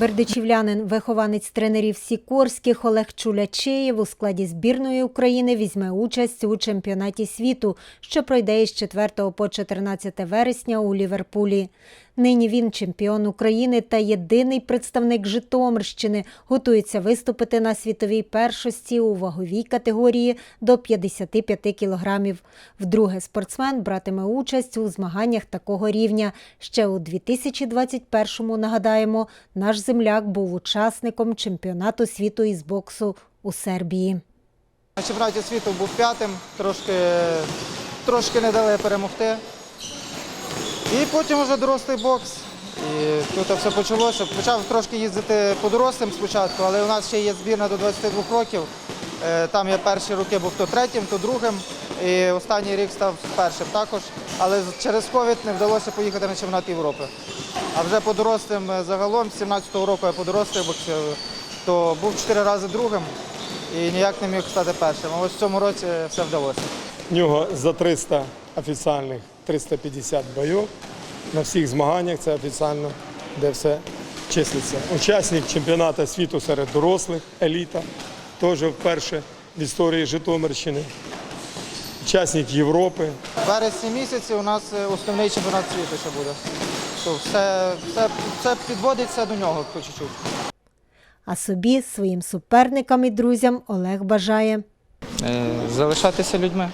Бердичівлянин, вихованець тренерів Сікорських Олег Чулячеєв у складі збірної України візьме участь у чемпіонаті світу, що пройде із 4 по 14 вересня у Ліверпулі. Нині він чемпіон України та єдиний представник Житомирщини. Готується виступити на світовій першості у ваговій категорії до 55 кілограмів. Вдруге спортсмен братиме участь у змаганнях такого рівня. Ще у 2021-му, нагадаємо, наш земляк був учасником чемпіонату світу із боксу у Сербії. На чемпіонаті світу був п'ятим, трошки, трошки не дали перемогти. І потім вже дорослий бокс. І тут все почалося. Почав трошки їздити по дорослим спочатку, але у нас ще є збірна до 22 років. Е, Там я перші роки був то третім, то другим. І останній рік став першим також. Але через ковід не вдалося поїхати на чемпіонат Європи. А вже по дорослим е, загалом, з 17-го року я по дорослих то був чотири рази другим і ніяк не міг стати першим. А ось в цьому році все вдалося. В нього за 300 офіційних 350 бойових. На всіх змаганнях це офіційно, де все числиться. Учасник чемпіонату світу серед дорослих, еліта, теж вперше в історії Житомирщини. Учасник Європи. В вересні місяці у нас е, основний чемпіонат світу ще буде. То все, все, все підводиться до нього по чуть-чуть. А собі, своїм суперникам і друзям Олег бажає Е, залишатися людьми,